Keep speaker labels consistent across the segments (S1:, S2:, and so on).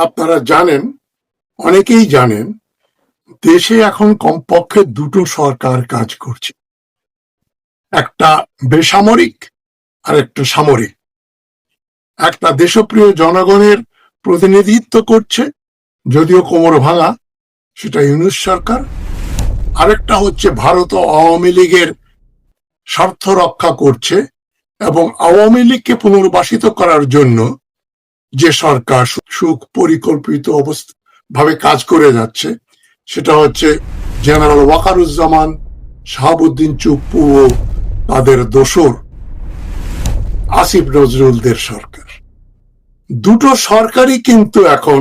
S1: আপনারা জানেন, অনেকেই জানেন, দেশে এখন কমপক্ষে দুটো সরকার কাজ করছে। একটা বেসামরিক আর একটা সামরিক। একটা দেশপ্রিয় জনগণের প্রতিনিধিত্ব করছে, যদিও কোমর ভাঙা, সেটা ইউনুস সরকার। আরেকটা হচ্ছে ভারত আওয়ামী লীগের স্বার্থ রক্ষা করছে এবং আওয়ামী লীগকে পুনর্বাসিত করার জন্য যে সরকার সুখ পরিকল্পিত অবস্থা ভাবে কাজ করে যাচ্ছে, সেটা হচ্ছে জেনারেল ওয়াকারুজ্জামান শাহাবুদ্দিন চুপ্পু ও তাদের দোসর আসিফ নজরুলদের সরকার। দুটো সরকারই কিন্তু এখন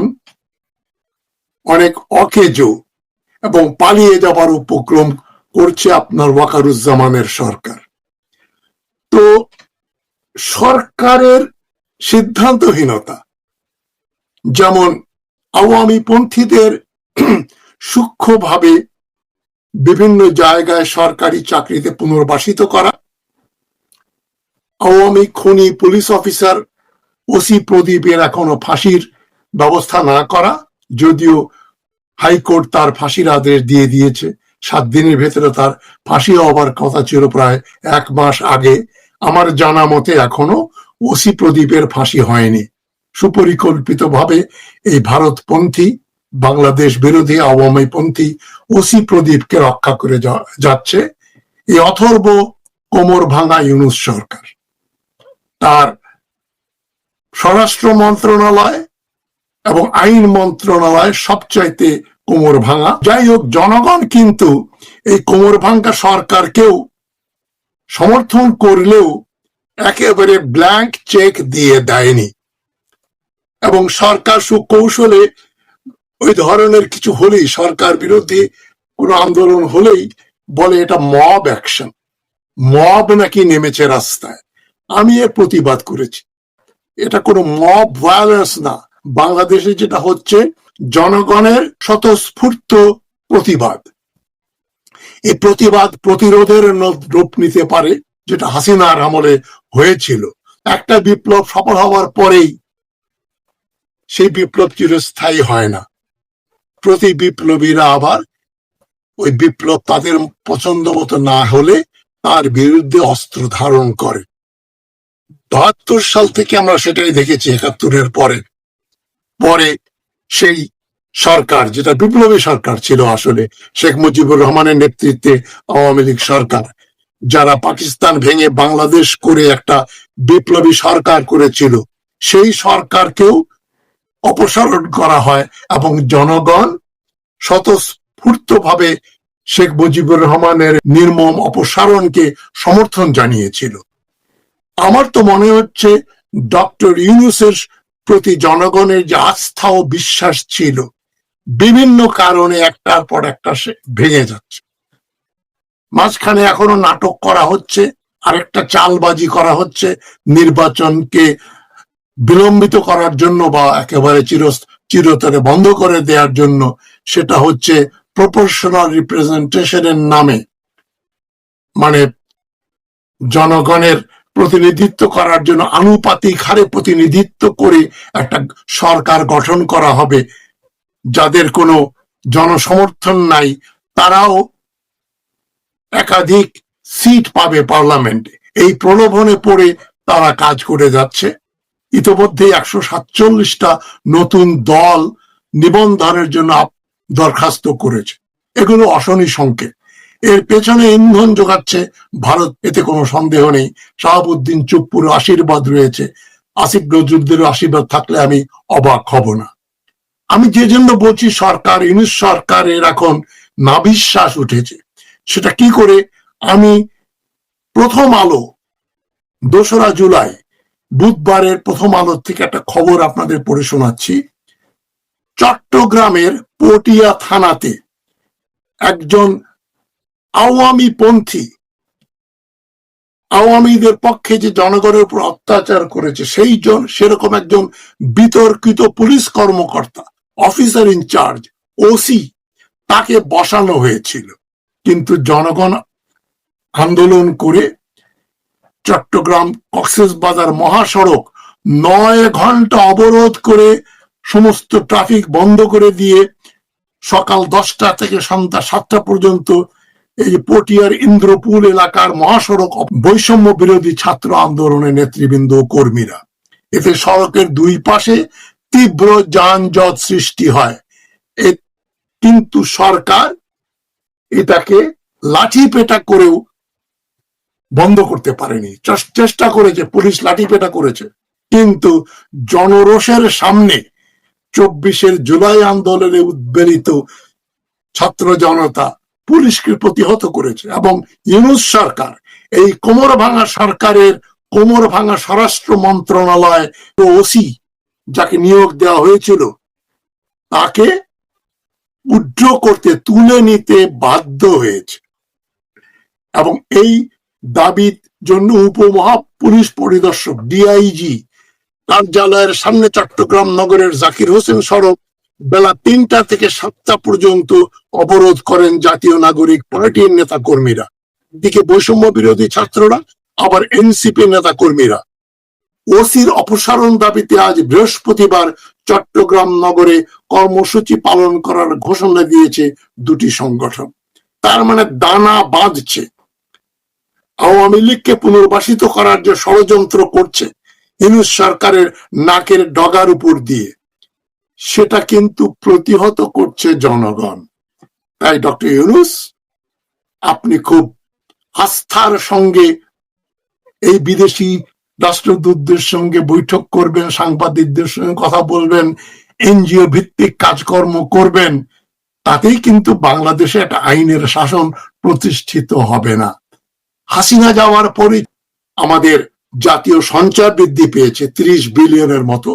S1: অনেক অকেজো এবং পালিয়ে যাবার উপক্রম করছে আপনার ওয়াকারুজ্জামানের সরকার। তো সরকারের সিদ্ধান্তহীনতা। যেমন আওয়ামী পন্থীদের সূক্ষ্মভাবে বিভিন্ন জায়গায় সরকারি চাকরিতে পুনর্বাসিত করা, আওয়ামী খনি পুলিশ অফিসার ওসি প্রদীপের এখনও ফাঁসির ব্যবস্থা না করা, যদিও হাইকোর্ট তার ফাঁসির আদেশ দিয়ে দিয়েছে। সাত দিনের ভেতরে তার ফাঁসি হবার কথা ছিল প্রায় এক মাস আগে। আমার জানা মতে এখনও ওসি প্রদীপের ফাঁসি হয়নি। সুপরিকল্পিতভাবে এই ভারতপন্থী, বাংলাদেশ বিরোধী আওয়ামী পন্থী ওসি প্রদীপকে রক্ষা করে যাচ্ছে এই অথর্ব কোমর ভাঙা ইউনুস সরকার। তার স্বরাষ্ট্র মন্ত্রণালয় এবং আইন মন্ত্রণালয় সবচাইতে কোমর ভাঙা। যাই হোক, জনগণ কিন্তু এই কোমর ভাঙ্গা সরকারকেও সমর্থন করলেও একেবারে ব্ল্যাঙ্ক চেক দিয়ে দেয়নি। এবং সরকার সুকৌশলে ওই ধরনের কিছু হলেই, সরকার বিরোধী কোনো আন্দোলন হলেই বলে এটা মব অ্যাকশন মব নাকি নেমেছে রাস্তায়। আমি এর প্রতিবাদ করেছি। এটা কোনো মব ভায়োলেন্স না। বাংলাদেশে যেটা হচ্ছে, জনগণের স্বতঃস্ফূর্ত প্রতিবাদ। এই প্রতিবাদ প্রতিরোধের রূপ নিতে পারে যেটা হাসিনার আমলে হয়েছিল। একটা বিপ্লব সফল হওয়ার পরেই সেই বিপ্লব চিরস্থায়ী হয় না। প্রতি বিপ্লবীরা আবার ওই বিপ্লব তাদের পছন্দ মতো না হলে তার বিরুদ্ধে অস্ত্র ধারণ করে। বাহাত্তর সাল থেকে আমরা সেটাই দেখেছি একাত্তরের পরে। পরে সেই সরকার, যেটা বিপ্লবী সরকার ছিল আসলে, শেখ মুজিবুর রহমানের নেতৃত্বে আওয়ামী লীগ সরকার যারা পাকিস্তান ভেঙে বাংলাদেশ করে একটা বিপ্লবী সরকার করেছিল, সেই সরকারকেও অপসারণ করা হয় এবং জনগণ স্বতঃস্ফূর্ত ভাবে শেখ মুজিবুর রহমানের নির্মম অপসারণকে সমর্থন জানিয়েছিল। আমার তো মনে হচ্ছে ডক্টর ইউনুসের প্রতি জনগণের যে আস্থা ও বিশ্বাস ছিল, বিভিন্ন কারণে একটার পর একটা ভেঙে যাচ্ছে। মাঝখানে এখনও নাটক করা হচ্ছে, আরেকটা চালবাজি করা হচ্ছে, নির্বাচনকে বিলম্বিত করার জন্য বা একেবারে চির, চিরতরে বন্ধ করে দেওয়ার জন্য সেটা হচ্ছে প্রপোর্শনাল রিপ্রেজেন্টেশনের নামে। মানে জনগণের প্রতিনিধিত্ব করার জন্য আনুপাতিক হারে প্রতিনিধিত্ব করে একটা সরকার গঠন করা হবে। যাদের কোনো জনসমর্থন নাই, তারাও একাধিক সিট পাবে পার্লামেন্টে এই প্রলোভনে পড়ে তারা কাজ করে যাচ্ছে। ইতোমধ্যে একশো সাতচল্লিশটা নতুন দল নিবন্ধনের জন্য দরখাস্ত করেছে। এগুলো অশনি সংকেত। এর পেছনে ইন্ধন যোগাচ্ছে ভারত, এতে কোনো সন্দেহ নেই। শাহাবুদ্দিন চুপ্পুর আশীর্বাদ রয়েছে। আসিফ নজরুলদের আশীর্বাদ থাকলে আমি অবাক হব না। আমি যে জন্য বলছি, সরকার ইউনিশ সরকারের এখন নাবিশ্বাস উঠেছে। সেটা কি করে? আমি প্রথম আলো, দোসরা জুলাই, বুধবারের প্রথম আলো থেকে একটা খবর আপনাদের পড়ে শোনাচ্ছি। চট্টগ্রামের পটিয়া থানাতে একজন আওয়ামী পন্থী আওয়ামীদের পক্ষে যে জনগণের উপর অত্যাচার করেছে, সেই জন, সেরকম একজন বিতর্কিত পুলিশ কর্মকর্তা, অফিসার ইনচার্জ, ওসি, তাকে বসানো হয়েছিল। কিন্তু জনগণ আন্দোলন করে চট্টগ্রাম কক্সেস বাজার মহাসড়ক নয় ঘণ্টা অবরোধ করে সমস্ত ট্রাফিক বন্ধ করে দিয়ে সকাল দশটা থেকে সন্ধ্যা সাতটা পর্যন্ত এই পটিয়ার ইন্দ্রপুর এলাকার মহাসড়ক বৈষম্য বিরোধী ছাত্র আন্দোলনের নেতৃবৃন্দ কর্মীরা। এতে সড়কের দুই পাশে তীব্র যানজট সৃষ্টি হয়। কিন্তু সরকার এটাকে লাঠি পেটা করেও বন্ধ করতে পারেনি। চেষ্টা করেছে, পুলিশ লাঠি পেটা করেছে। কিন্তু জনরোষের সামনে চব্বিশের জুলাই আন্দোলনে উদ্বেলিত ছাত্র জনতা পুলিশকে প্রতিহত করেছে এবং ইউনুস সরকার, এই কোমর ভাঙা সরকারের কোমর ভাঙা স্বরাষ্ট্র মন্ত্রণালয়, ওসি, যাকে নিয়োগ দেওয়া হয়েছিল, তাকে উড্র করতে, তুলে নিতে বাধ্য হয়েছে। এবং এই দাবির জন্য উপমহা পুলিশ পরিদর্শক ডিআইজি কার্যালয়ের সামনে চট্টগ্রাম নগরের জাকির হোসেন সড়ক বেলা তিনটা থেকে সাতটা পর্যন্ত অবরোধ করেন জাতীয় নাগরিক পার্টির নেতা কর্মীরা দিকে বৈষম্য বিরোধী ছাত্ররা, আবার এনসিপি নেতা কর্মীরা ওসির অপসারণ দাবিতে আজ বৃহস্পতিবার চট্টগ্রাম নগরে কর্মসূচি পালন করার ঘোষণা দিয়েছে দুটি সংগঠন। তার মানে দানা বাঁধছে। আওয়ামী লীগকে পুনর্বাসিত করার যে ষড়যন্ত্র করছে ইউনুস সরকারের নাকের ডগার উপর দিয়ে, সেটা কিন্তু প্রতিহত করছে জনগণ। তাই ডক্টর ইউনুস, আপনি খুব আস্থার সঙ্গে এই বিদেশি রাষ্ট্রদূতদের সঙ্গে বৈঠক করবেন, সাংবাদিকদের সঙ্গে কথা বলবেন, এনজিও ভিত্তিক কাজকর্ম করবেন, তাতেই কিন্তু বাংলাদেশে একটা আইনের শাসন প্রতিষ্ঠিত হবে না। হাসিনা যাওয়ার পরে আমাদের জাতীয় সঞ্চয় বৃদ্ধি পেয়েছে, ত্রিশ বিলিয়নের মতো।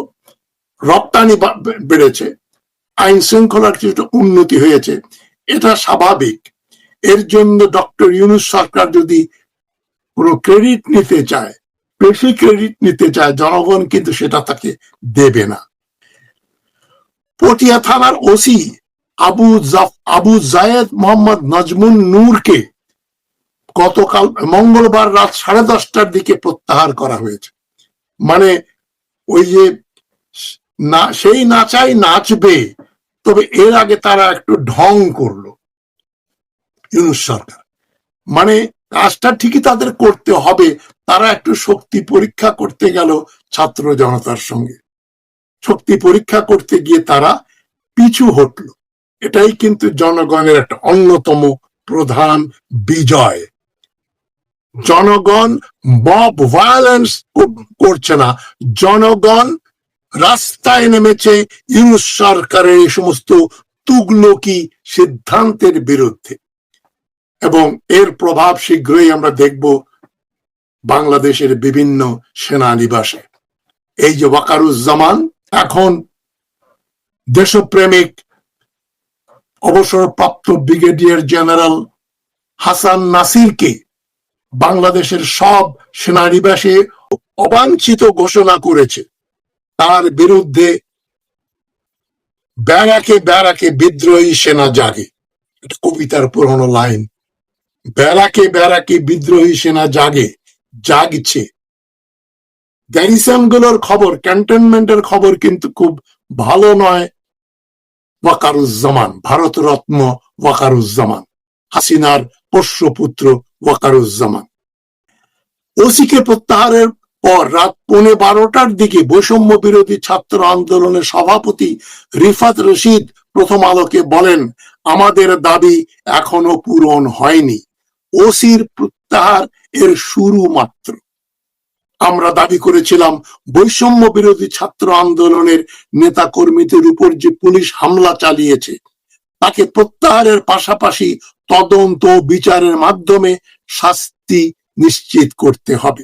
S1: রপ্তানি বেড়েছে, আইন শৃঙ্খলার কিছুটা উন্নতি হয়েছে, এটা স্বাভাবিক। এর জন্য ডক্টর ইউনুস সরকার যদি কোনো ক্রেডিট নিতে চায় বেশি ক্রেডিট নিতে চায় জনগণ কিন্তু সেটা তাকে দেবে না। পটিয়া থানার ওসি আবু আবু জায়েদ মোহাম্মদ নাজমুন নূরকে গতকাল মঙ্গলবার রাত সাড়ে দশটার দিকে প্রত্যাহার করা হয়েছে। মানে ওই যে না, সেই নাচাই নাচবে, তবে এর আগে তারা একটু ঢং করল। ইউনুস সরকার। মানে কাজটা ঠিকই তাদের করতে হবে, তারা একটু শক্তি পরীক্ষা করতে গেল ছাত্র জনতার সঙ্গে। শক্তি পরীক্ষা করতে গিয়ে তারা পিছু হটল। এটাই কিন্তু জনগণের একটা অন্যতম প্রধান বিজয়। জনগণ মব ভায়োলেন্স করছে না। জনগণ রাস্তায় নেমেছে ইউনুস সরকারের এই সমস্ত তুগলকি সিদ্ধান্তের বিরুদ্ধে। এবং এর প্রভাব শীঘ্রই আমরা দেখব বাংলাদেশের বিভিন্ন সেনানিবাসে। এই যে ওয়াকারুজ্জামান, এখন দেশপ্রেমিক, অবসরপ্রাপ্ত ব্রিগেডিয়ার জেনারেল হাসান নাসিরকে বাংলাদেশের সব সেনানিবাসে অবাঞ্ছিত ঘোষণা করেছে। তার বিরুদ্ধে ব্যারাকে ব্যারাকে বিদ্রোহী সেনা জাগে। এটা কবিতার পুরনো লাইন। ব্যারাকে ব্যারাকে বিদ্রোহী সেনা জাগে, জাগছে। গ্যারিসনগুলোর খবর, ক্যান্টনমেন্টের খবর কিন্তু খুব ভালো নয়। ওয়াকারুজ্জামান, ভারতরত্ন ওয়াকারুজ্জামান, হাসিনার পোষ্যপুত্র ওয়াকারুজ্জামান। ওসিকে প্রত্যাহারের পর রাত পৌনে বারোটার দিকে বৈষম্য বিরোধী ছাত্র আন্দোলনের সভাপতি রিফাত রশিদ প্রথম আলোকে বলেন, আমাদের দাবি এখনও পূরণ হয়নি। ওসির প্রত্যাহার এর শুরু মাত্র। আমরা দাবি করেছিলাম, বৈষম্য বিরোধী ছাত্র আন্দোলনের নেতা কর্মীদের উপর যে পুলিশ হামলা চালিয়েছে, তাকে প্রত্যাহারের পাশাপাশি তদন্ত বিচারের মাধ্যমে শাস্তি নিশ্চিত করতে হবে।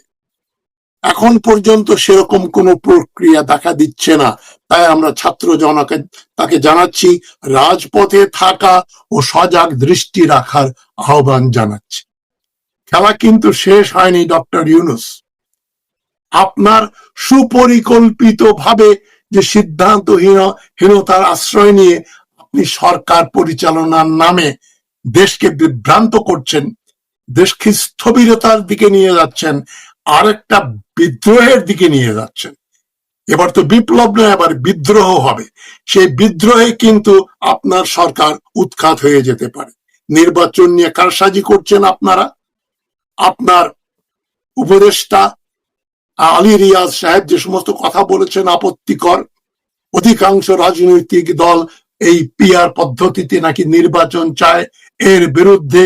S1: এখন পর্যন্ত সেরকম কোনো প্রক্রিয়া দেখা দিচ্ছে না। তাই আমরা ছাত্র জনকে, তাকে জানাচ্ছি, রাজপথে থাকা ও সজাগ দৃষ্টি রাখার আহ্বান জানাচ্ছি। খেলা কিন্তু শেষ হয়নি, ডক্টর ইউনুস। আপনার সুপরিকল্পিত ভাবে যে সিদ্ধান্তহীন, হীনতার আশ্রয় নিয়ে আপনি সরকার পরিচালনার নামে দেশকে বিভ্রান্ত করছেন, দেশকে স্থবিরতার দিকে নিয়ে যাচ্ছেন, আরেকটা বিদ্রোহের দিকে নিয়ে যাচ্ছেন। এবার তো বিপ্লব নয় আবার বিদ্রোহ হবে। সেই বিদ্রোহে কিন্তু আপনার সরকার উৎখাত হয়ে যেতে পারে। নির্বাচন নিয়ে কারসাজি করছেন আপনারা। আপনার উপদেষ্টা আলী রিয়াজ সাহেব যে সমস্ত কথা বলেছেন আপত্তিকর, অধিকাংশ রাজনৈতিক দল এই পিআর পদ্ধতিতে নাকি নির্বাচন চায়, এর বিরুদ্ধে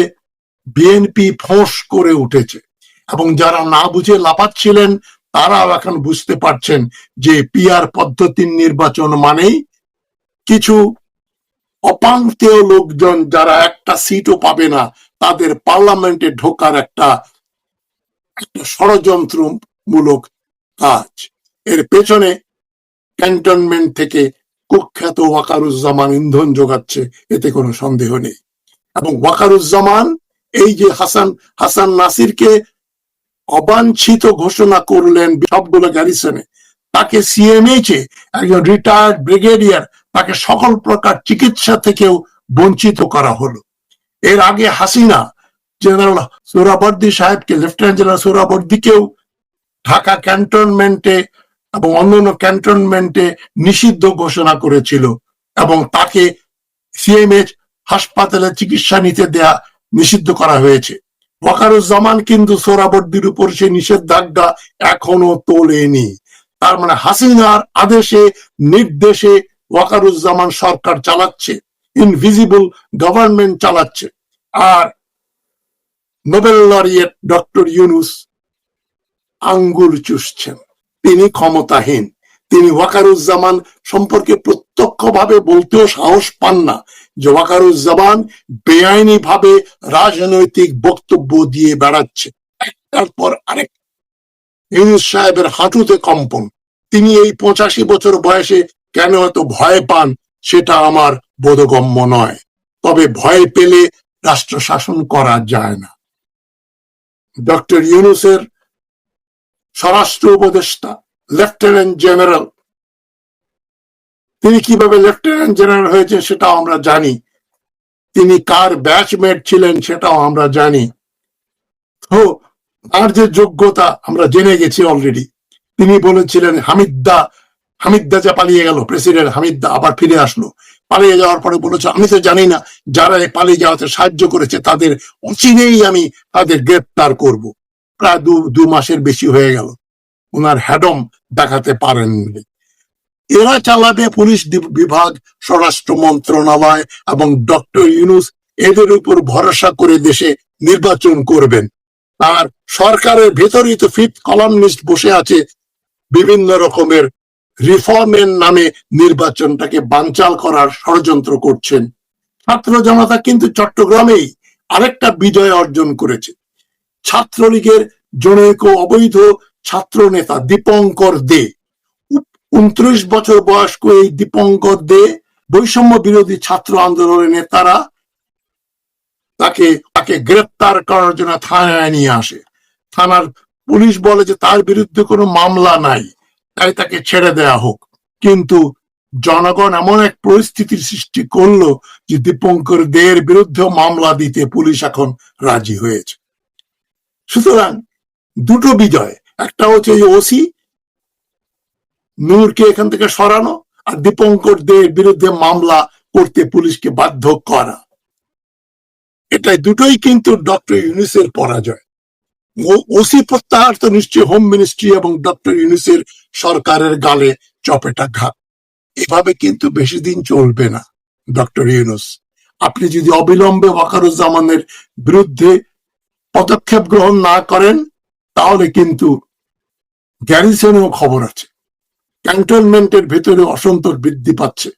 S1: বিএনপি ফোঁস করে উঠেছে। এবং যারা না বুঝে লাপাচ্ছিলেন, তারাও এখন বুঝতে পারছেন যে পিআর পদ্ধতির নির্বাচন মানেই কিছু অপাঙ্ক্তেয় লোকজন যারা একটা সিটও পাবে না, তাদের পার্লামেন্টে ঢোকার একটা একটা ষড়যন্ত্রমূলক কাজ। এর পেছনে ক্যান্টনমেন্ট থেকে কুখ্যাত ওয়াকারুজ্জামান ইন্ধন যোগাচ্ছে, এতে কোনো সন্দেহ নেই। এবং ওয়াকারুজ্জামান, এই যে হাসান হাসান নাসিরকে অবাঞ্ছিত ঘোষণা করলেন সবগুলো গ্যারিসনে তাকে সিএমএইচে একজন রিটায়ার্ড ব্রিগেডিয়ার তাকে সকল প্রকার চিকিৎসা থেকেও বঞ্চিত করা হলো। এর আগে হাসিনা জেনারেল সোহরাবর্দী সাহেবকে, লেফটেন্যান্ট জেনারেল সোহরাবর্দীকেও ঢাকা ক্যান্টনমেন্টে এবং অন্যান্য ক্যান্টনমেন্টে নিষিদ্ধ ঘোষণা করেছিল এবং তাকে সিএমএইচ হাসপাতালে চিকিৎসা নিতে দেয়া নিষিদ্ধ করা হয়েছে। ওয়াকারুজ্জামান কিন্তু সোহরাবর্দীর উপর সে নিষেধাজ্ঞা এখনও তোলেনি। তার মানে হাসিনার আদেশে, নির্দেশে ওয়াকারুজ্জামান সরকার চালাচ্ছে ইনভিজিবল গভর্নমেন্ট চালাচ্ছে। আর নোবেল লরিয়েট ডক্টর ইউনুস আঙ্গুল চুষছেন। তিনি ক্ষমতাহীন। তিনি ওয়াকারুজ্জামান সম্পর্কে প্রত্যক্ষভাবে বলতেও সাহস পান না যে ওয়াকারুজ্জামান বেআইনি ভাবে রাজনৈতিক বক্তব্য দিয়ে বেড়াচ্ছে। একটার পর আরেক। ইউনুস সাহেবের হাঁটুতে কম্পন। তিনি এই পঁচাশি বছর বয়সে কেন এত ভয় পান? সেটা আমার বোধগম্য নয়। তবে ভয় পেলে রাষ্ট্র শাসন করা যায় না। ডক্টর ইউনুসের স্বরাষ্ট্র উপদেষ্টা, লেফটেন্যান্ট জেনারেল, তিনি কীভাবে লেফটেন্যান্ট জেনারেল হয়েছে সেটাও আমরা জানি। তিনি কার ব্যাচমেট ছিলেন সেটাও আমরা জানি। তো, তার যে যোগ্যতা আমরা জেনে গেছি অলরেডি। তিনি বলেছিলেন, হামিদদা হামিদদা যা পালিয়ে গেল, প্রেসিডেন্ট হামিদদা আবার ফিরে আসলো। পালিয়ে যাওয়ার পরে বলেছে, আমি তো জানি না যারা পালিয়ে যাওয়াতে সাহায্য করেছে, তাদের অচিনেই আমি তাদের গ্রেপ্তার করব। প্রায় দু দু মাসের বেশি হয়ে গেল। ওনার হ্যাডম দেখাতে পারেননি। এরা চালাবে পুলিশ বিভাগ, স্বরাষ্ট্র মন্ত্রণালয় এবং ডক্টর ইউনুস এদের উপর ভরসা করে দেশে নির্বাচন করবেন। আর সরকারের ভেতরই তো ফিফথ কলামনিস্ট বসে আছে বিভিন্ন রকমের রিফর্মের নামে নির্বাচনটাকে বানচাল করার ষড়যন্ত্র করছেন। ছাত্র জনতা কিন্তু চট্টগ্রামেই আরেকটা বিজয় অর্জন করেছে। ছাত্রলীগের জনৈক অবৈধ ছাত্র নেতা দীপঙ্কর দে। উনত্রিশ বছর বয়স্ক এই দীপঙ্কর দে বৈষম্য বিরোধী ছাত্র আন্দোলনের নেতারা তাকে তাকে গ্রেপ্তার করার জন্য থানায় নিয়ে আসে। থানার পুলিশ বলে যে তার বিরুদ্ধে কোনো মামলা নাই। তাই তাকে ছেড়ে দেয়া হোক। কিন্তু জনগণ এমন এক পরিস্থিতির সৃষ্টি করল যে দীপঙ্কর দের বিরুদ্ধেও মামলা দিতে পুলিশ এখন রাজি হয়েছে। সুতরাং দুটো বিজয়, একটা হচ্ছে এই ওসি নূরকে এখান থেকে সরানো আর দীপঙ্কর দের বিরুদ্ধে মামলা করতে পুলিশকে বাধ্য করা। এটাই দুটোই কিন্তু ডক্টর ইউনিসের পরাজয়। ওসি প্রত্যাহার তো নিশ্চয়ই হোম মিনিস্ট্রি এবং ডক্টর ইউনিসের সরকারের গালে চপেটা ঘাত। এভাবে কিন্তু বেশি দিন চলবে না ডক্টর ইউনুস। আপনি যদি অবিলম্বে ওয়াকারুজ্জামানের বিরুদ্ধে পদক্ষেপ গ্রহণ না করেন, তাহলে কিন্তু গ্যারিসনেও খবর আছে। ক্যান্টনমেন্টের ভেতরে অসন্তোষ বৃদ্ধি পাচ্ছে।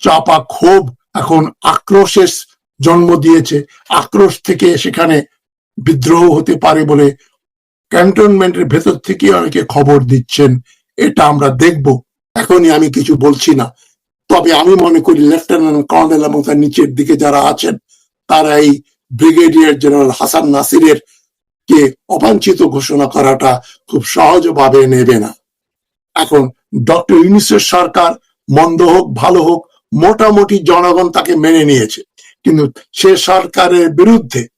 S1: চাপা ক্ষোভ এখন আক্রোশের জন্ম দিয়েছে। আক্রোশ থেকে সেখানে বিদ্রোহ হতে পারে বলে ক্যান্টনমেন্টের ভেতর থেকে অনেকে খবর দিচ্ছেন। এটা আমরা দেখব। এখনই আমি কিছু বলছি না। তবে আমি মনে করি লেফটেন্যান্ট কর্নেল এবং তার নিচের দিকে যারা আছেন, তারা এই ব্রিগেডিয়ার জেনারেল হাসান নাসিরের কে অবাঞ্ছিত ঘোষণা করাটা খুব সহজভাবে নেবে না। এখন ডক্টর ইউনিসের সরকার মন্দ হোক, ভালো হোক, মোটামুটি জনগণ তাকে মেনে নিয়েছে। কিন্তু সে সরকারের বিরুদ্ধে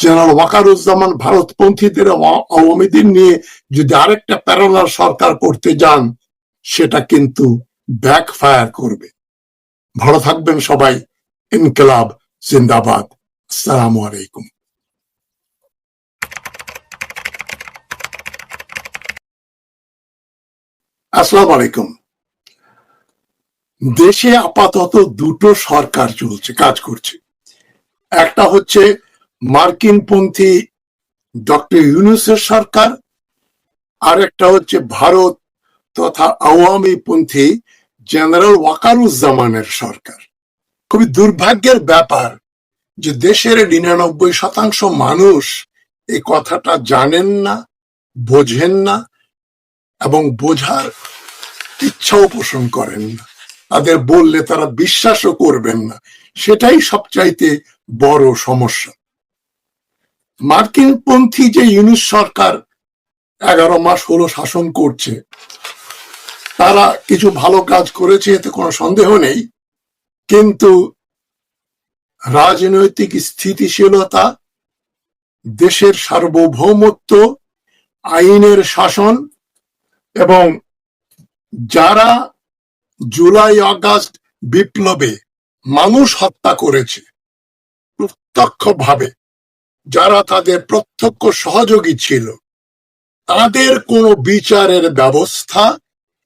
S1: জেনারেল ওয়াকারুজ্জামান ভারতপন্থীদের আওয়া- আওয়ামীদের নিয়ে যদি আরেকটা প্যারালাল সরকার করতে যান, সেটা কিন্তু ব্যাকফায়ার করবে। ভালো থাকবেন সবাই। ইনকলাব জিন্দাবাদ। আসসালামু আলাইকুম। আসসালামু আলাইকুম। দেশে আপাতত দুটো সরকার চলছে, কাজ করছে। একটা হচ্ছে মার্কিনপন্থী ডক্টর ইউনুসের সরকার, আর একটা হচ্ছে ভারত তথা আওয়ামী পন্থী জেনারেল ওয়াকারুজ্জামানের সরকার। খুবই দুর্ভাগ্যের ব্যাপার যে দেশের নিরানব্বই শতাংশ মানুষ এই কথাটা জানেন না, বোঝেন না, এবং বোঝার ইচ্ছাও পোষণ করেন না। তাদের বললে তারা বিশ্বাসও করবেন না। সেটাই সবচাইতে বড় সমস্যা। মার্কিনপন্থী যে ইউনিস সরকার এগারো মাস হলো শাসন করছে, তারা কিছু ভালো কাজ করেছে, এতে কোনো সন্দেহ নেই। কিন্তু রাজনৈতিক স্থিতিশীলতা, দেশের সার্বভৌমত্ব, আইনের শাসন এবং যারা জুলাই আগস্ট বিপ্লবে মানুষ হত্যা করেছে প্রত্যক্ষভাবে যারা তাদের প্রত্যক্ষ সহযোগী ছিল, তাদের কোনো বিচারের ব্যবস্থা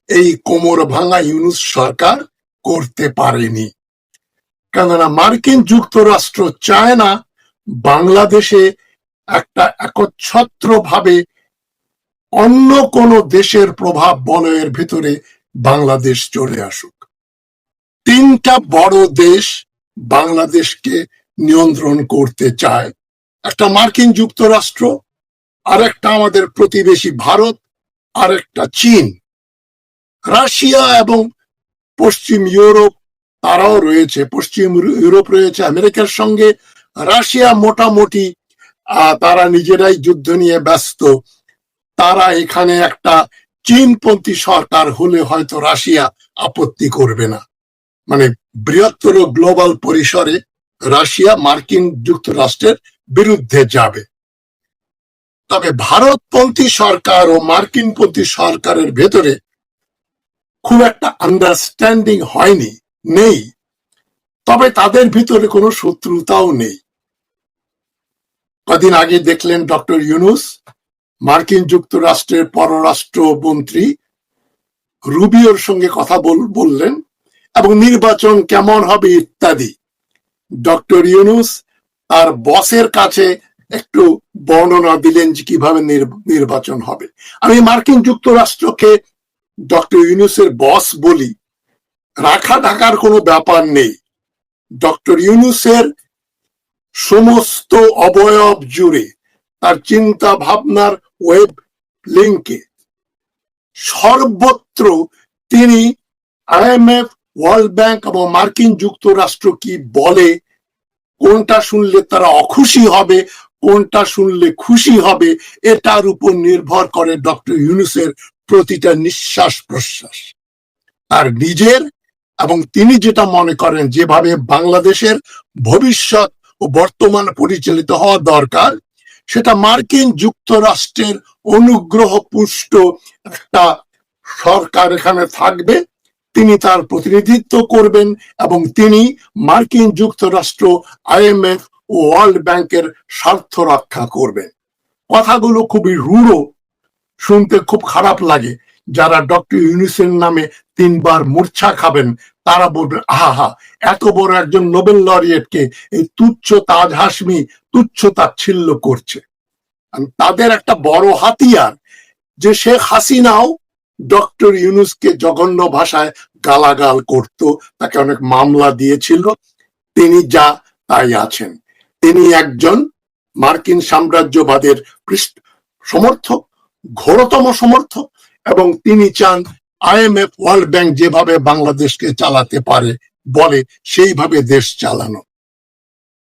S1: এই কোমর ভাঙা ইউনুস সরকার করতে পারেনি। কেননা মার্কিন যুক্তরাষ্ট্র চায় না বাংলাদেশে একটা একচ্ছত্র ভাবে অন্য কোন দেশের প্রভাব বলয়ের ভিতরে বাংলাদেশ চলে আসুক। তিনটা বড় দেশ বাংলাদেশকে নিয়ন্ত্রণ করতে চায়। একটা মার্কিন যুক্তরাষ্ট্র আর একটা আমাদের প্রতিবেশী ভারত আর একটা চীন। রাশিয়া এবং পশ্চিম ইউরোপ তারাও রয়েছে, পশ্চিম ইউরোপ রয়েছে, আমেরিকার সঙ্গে। রাশিয়া মোটামুটি তারা নিজেরাই যুদ্ধ নিয়ে ব্যস্ত। তারা এখানে একটা চীনপন্থী সরকার হলে হয়তো রাশিয়া আপত্তি করবে না। মানে বৃহত্তর গ্লোবাল পরিসরে রাশিয়া মার্কিন যুক্তরাষ্ট্রের বিরুদ্ধে যাবে। তবে ভারতপন্থী সরকার ও মার্কিনপন্থী সরকারের ভেতরে খুব একটা আন্ডারস্ট্যান্ডিং হয়নি, নেই। তবে তাদের ভিতরে কোনো শত্রুতাও নেই। কদিন আগে দেখলেন ডক্টর ইউনুস, মার্কিন যুক্তরাষ্ট্রের পররাষ্ট্র মন্ত্রী রুবিওর সঙ্গে কথা বল- বললেন, এবং নির্বাচন কেমন হবে ইত্যাদি। ডক্টর ইউনুস তার বসের কাছে একটু বর্ণনা দিলেন যে কীভাবে নির্বাচন হবে। আমি মার্কিন যুক্তরাষ্ট্রকে ডক্টর ইউনুসের বস বলি, রাখা ঢাকার কোনো ব্যাপার নেই। ডক্টর ইউনুসের সমস্ত অবয়ব জুড়ে তার চিন্তা ভাবনার ওয়েব লিঙ্কে সর্বত্র তিনি আইএমএফ ওয়ার্ল্ড ব্যাংক এবং মার্কিন যুক্তরাষ্ট্র কি বলে কোনটা শুনলে তারা অখুশি হবে, কোনটা শুনলে খুশি হবে, এটার উপর নির্ভর করে ডক্টর ইউনুসের প্রতিটা নিঃশ্বাস প্রশ্বাস। আর নিজের এবং তিনি যেটা মনে করেন যেভাবে বাংলাদেশের ভবিষ্যৎ ও বর্তমান পরিচালিত হওয়া দরকার, সেটা মার্কিন যুক্তরাষ্ট্রের অনুগ্রহ পুষ্ট একটা সরকার এখানে থাকবে। তিনি তার প্রতিনিধিত্ব করবেন এবং তিনি মার্কিন যুক্তরাষ্ট্র আইএমএফ ও ওয়ার্ল্ড ব্যাংকের স্বার্থ রক্ষা করবেন। কথাগুলো খুবই রূঢ়, শুনতে খুব খারাপ লাগে। যারা ডক্টর ইউনিসের নামে তিনবার মূর্ছা খাবেন, তারা বলবেন আহা এত বড় একজন নোবেল লরিয়েটকে এই তুচ্ছ তাজ হাসমি তুচ্ছ তাচ্ছিল্য করছে। তাদের একটা বড় হাতিয়ার যে শেখ হাসিনাও ডক্টর ইউনুসকে জঘন্য ভাষায় গালাগাল করত, তাকে অনেক মামলা দিয়েছিল, তিনি যা তাই আছেন। তিনি একজন মার্কিন সাম্রাজ্যবাদের সমর্থক, ঘোরতম সমর্থক, এবং তিনি চান আইএমএফ ওয়ার্ল্ড ব্যাংক যেভাবে বাংলাদেশকে চালাতে পারে বলে, সেইভাবে দেশ চালানো।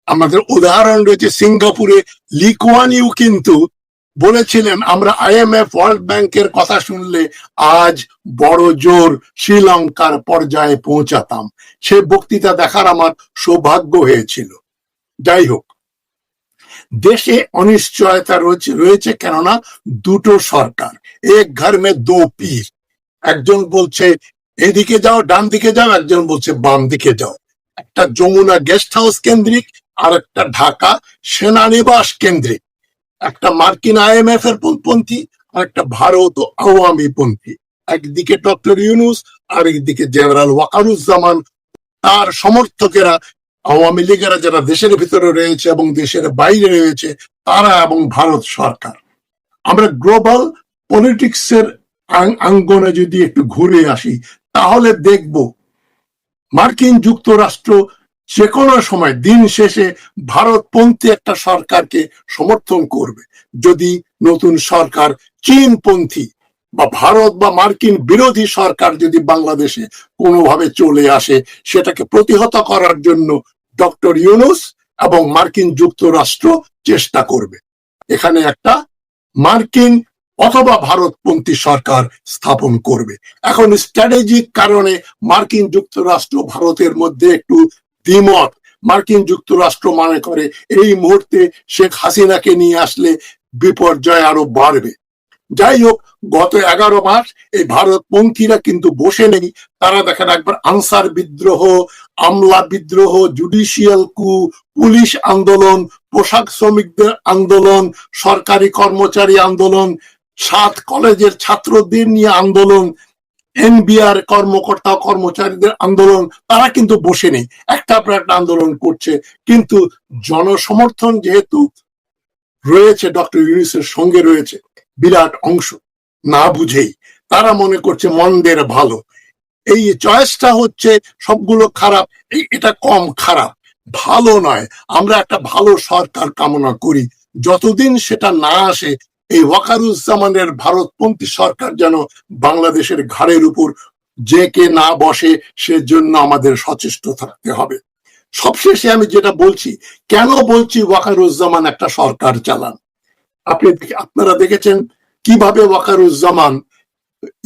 S1: আমাদের উদাহরণ রয়েছে, সিঙ্গাপুরে লিকুয়ানিউ কিন্তু বলেছিলেন, আমরা আইএমএফ ওয়ার্ল্ড ব্যাংকের কথা শুনলে আজ বড় জোর শ্রীলঙ্কার পর্যায়ে পৌঁছাতাম। সে বক্তৃতা দেখার আমার সৌভাগ্য হয়েছিল। যাই হোক, দেশে অনিশ্চয়তা রয়েছে রয়েছে কেননা দুটো সরকার, এক ঘর মে দো পীর। একজন বলছে, এদিকে যাও ডান দিকে যাও। একজন বলছে বাম দিকে যাও। একটা যমুনা গেস্ট হাউস কেন্দ্রিক আর একটা ঢাকা সেনানিবাস কেন্দ্রিক। একটা মার্কিন আইএমএফ এর পন্থী আর একটা ভারত ও আওয়ামী পন্থী। একদিকে ডক্টর ইউনুস আর একদিকে জেনারেল ওয়াকারুজ্জামান। তার সমর্থকেরা, আওয়ামী লীগেরা যারা দেশের ভিতরে রয়েছে এবং দেশের বাইরে রয়েছে, তারা এবং ভারত সরকার। আমরা গ্লোবাল পলিটিক্সের আঙ্গনে যদি একটু ঘুরে আসি, তাহলে দেখব মার্কিন যুক্তরাষ্ট্র যে কোনো সময় দিন শেষে ভারতপন্থী একটা সরকারকে সমর্থন করবে। যদি নতুন সরকার চীনপন্থী বা ভারত বা মার্কিন বিরোধী সরকার যদি বাংলাদেশে কোনোভাবে চলে আসে, সেটাকে প্রতিহত করার জন্য ডক্টর ইউনুস এবং মার্কিন যুক্তরাষ্ট্র চেষ্টা করবে। এখানে একটা মার্কিন অথবা ভারতপন্থী সরকার স্থাপন করবে। এখন স্ট্র্যাটেজিক কারণে মার্কিন যুক্তরাষ্ট্র ভারতের মধ্যে একটু দ্বিমত মার্কিন যুক্তরাষ্ট্র মনে করে এই মুহূর্তে শেখ হাসিনাকে নিয়ে আসলে বিপর্যয় আরও বাড়বে। যাই হোক, গত এগারো মাস এই ভারত ভারতপন্থীরা কিন্তু বসে নেই। তারা দেখেন একবার আনসার বিদ্রোহ, আমলা বিদ্রোহ, জুডিশিয়াল কু, পুলিশ আন্দোলন, পোশাক শ্রমিকদের আন্দোলন, সরকারি কর্মচারী আন্দোলন, সাত কলেজের ছাত্রদের নিয়ে আন্দোলন এনবিআর কর্মকর্তা, কর্মচারীদের আন্দোলন, তারা কিন্তু বসে নেই একটা পর একটা আন্দোলন করছে। কিন্তু জনসমর্থন যেহেতু রয়েছে, ডক্টর ইউনিসের সঙ্গে রয়েছে, বিরাট অংশ, না বুঝেই। তারা মনে করছে মন্দের ভালো। এই চয়েসটা হচ্ছে সবগুলো খারাপ এটা কম খারাপ। ভালো নয়। আমরা একটা ভালো সরকার কামনা করি। যতদিন সেটা না আসে এই ওয়াকারুজ্জামানের ভারতপন্থী সরকার যেন বাংলাদেশের ঘাড়ের উপর যে কে না বসে, সেজন্য আমাদের সচেষ্ট থাকতে হবে। সবশেষে আমি যেটা বলছি, কেন বলছি ওয়াকারুজ্জামান একটা সরকার চালান? আপনি আপনারা দেখেছেন কীভাবে ওয়াকারুজ্জামান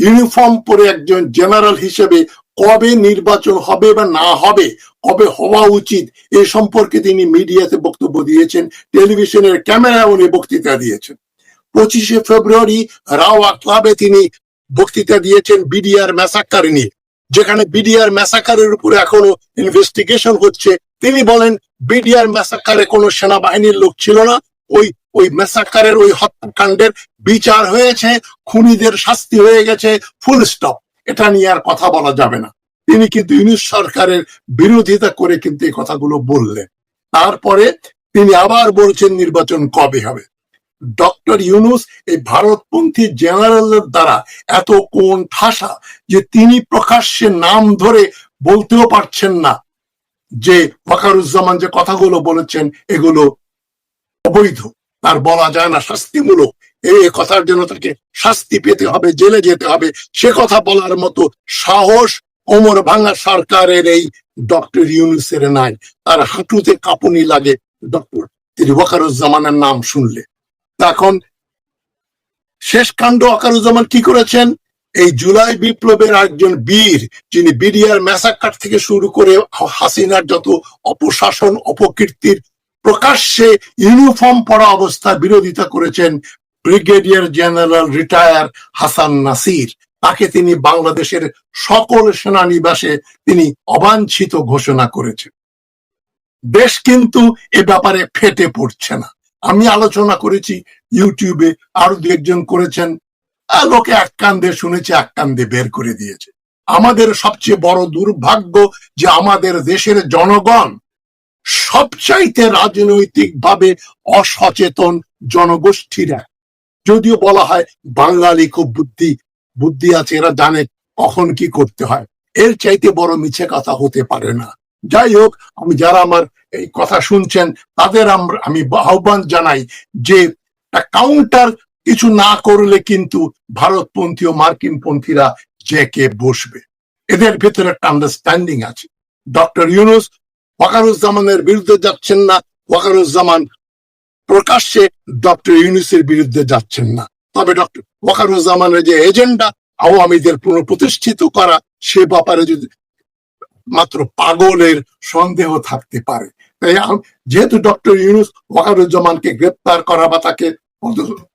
S1: ইউনিফর্ম পরে একজন জেনারেল হিসেবে কবে নির্বাচন হবে বা না হবে, কবে হওয়া উচিত, এ সম্পর্কে তিনি মিডিয়াতে বক্তব্য দিয়েছেন, টেলিভিশনের ক্যামেরা উনি বক্তৃতা দিয়েছেন। পঁচিশে ফেব্রুয়ারি রাওয়া ক্লাবে তিনি বক্তৃতা দিয়েছেন বিডিআর ম্যাসাক্কার নিয়ে, যেখানে বিডিআর ম্যাসাকারের উপরে এখনও ইনভেস্টিগেশন হচ্ছে। তিনি বলেন, বিডিআর ম্যাসাকারে কোনো সেনাবাহিনীর লোক ছিল না। ওই ওই মেসাকারের ওই হত্যাকাণ্ডের বিচার হয়েছে, খুনিদের শাস্তি হয়ে গেছে ফুল স্টপ এটা নিয়ে আর কথা বলা যাবে না। তিনি কিন্তু ইউনিশ সরকারের বিরোধিতা করে কিন্তু এই কথাগুলো বললেন। তারপরে তিনি আবার বলছেন, নির্বাচন কবে হবে? ডক্টর ইউনুস এই ভারতপন্থী জেনারেলের দ্বারা এত কোন ঠাসা যে তিনি প্রকাশ্যে নাম ধরে বলতেও পারছেন না যে ওয়াকারুজ্জামান যে কথাগুলো বলেছেন এগুলো অবৈধ। তার বলা যায় না, শাস্তিমূলক। এই কথার জন্য তাকে শাস্তি পেতে হবে, জেলে যেতে হবে। সে কথা বলার মতো সাহস ওমর ভাঙা সরকারের এই ডক্টর ইউনুসের নাই। তার হাঁটুতে কাঁপুনি লাগে। ডক্টর, তিনি ওয়াকারুজ্জামানের নাম শুনলে। এখন শেষ কাণ্ড ওয়াকারুজ্জামান কি করেছেন? এই জুলাই বিপ্লবের একজন বীর, যিনি বিডিআর ম্যাসাকার থেকে শুরু করে হাসিনার যত অপশাসন, অপকীর্তির প্রকাশ্যে ইউনিফর্ম পরা অবস্থায় বিরোধিতা করেছেন brigadier general retire Hasan Nasir. তাকে তিনি বাংলাদেশের সকল সেনানিবাসে তিনি অবাঞ্ছিত ঘোষণা করেছেন। দেশ কিন্তু এ ব্যাপারে ফেটে পড়ছে না। আমি আলোচনা করেছি ইউটিউবে, আরও দু একজন করেছেন। লোকে এক কান্দে শুনেছে, এক কান্দে বের করে দিয়েছে। আমাদের সবচেয়ে বড় দুর্ভাগ্য যে আমাদের দেশের জনগণ সবচাইতে রাজনৈতিক ভাবে অসচেতন জনগোষ্ঠীরা যদিও বলা হয় বাঙালি খুব বুদ্ধি বুদ্ধি আছে, এরা জানে কখন কি করতে হয়। এর চাইতে বড় মিছে কথা হতে পারে না। যাই হোক আমি যারা আমার এই কথা শুনছেন, তাদের আমি আহ্বান জানাই যে কাউন্টার কিছু না করলে কিন্তু ভারতপন্থী ও মার্কিন পন্থীরা যে কে বসবে। এদের ভেতরে একটা আন্ডারস্ট্যান্ডিং আছে। ডক্টর ইউনুস ওয়াকারুজ্জামানের বিরুদ্ধে যাচ্ছেন না, ওয়াকারুজ্জামান প্রকাশ্যে ডক্টর ইউনুসের বিরুদ্ধে যাচ্ছেন না। তবে ডক্টর ওয়াকারুজ্জামানের যে এজেন্ডা আওয়ামীদের পুনঃপ্রতিষ্ঠিত করা, সে ব্যাপারে যদি মাত্র পাগলের সন্দেহ থাকতে পারে। তাই যেহেতু ডক্টর ইউনুস ওয়াকারুজ্জামানকে গ্রেপ্তার করা বা তাকে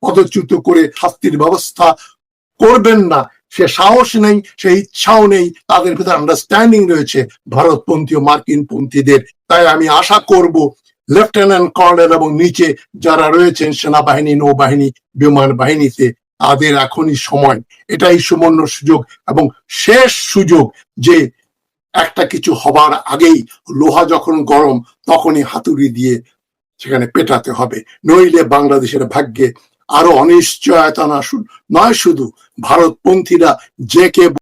S1: পদচ্যুত করে শাস্তির ব্যবস্থা করবেন না, সে সাহস নেই, সে ইচ্ছাও নেই, তাদের ভিতরে আন্ডারস্ট্যান্ডিং রয়েছে ভারতপন্থী ও মার্কিন পন্থীদের তাই আমি আশা করব লেফটেন্যান্ট কর্নেল এবং নিচে যারা রয়েছেন সেনাবাহিনী, নৌবাহিনী, বিমান বাহিনীতে, তাদের এখনই সময়। এটাই সুবর্ণ সুযোগ এবং শেষ সুযোগ যে একটা কিছু হবার আগেই লোহা যখন গরম, তখনই হাতুড়ি দিয়ে সেখানে পেটাতে হবে। নইলে বাংলাদেশের ভাগ্যে আরও অনিশ্চয়তা না নয় শুধু, ভারতপন্থীরা যে কে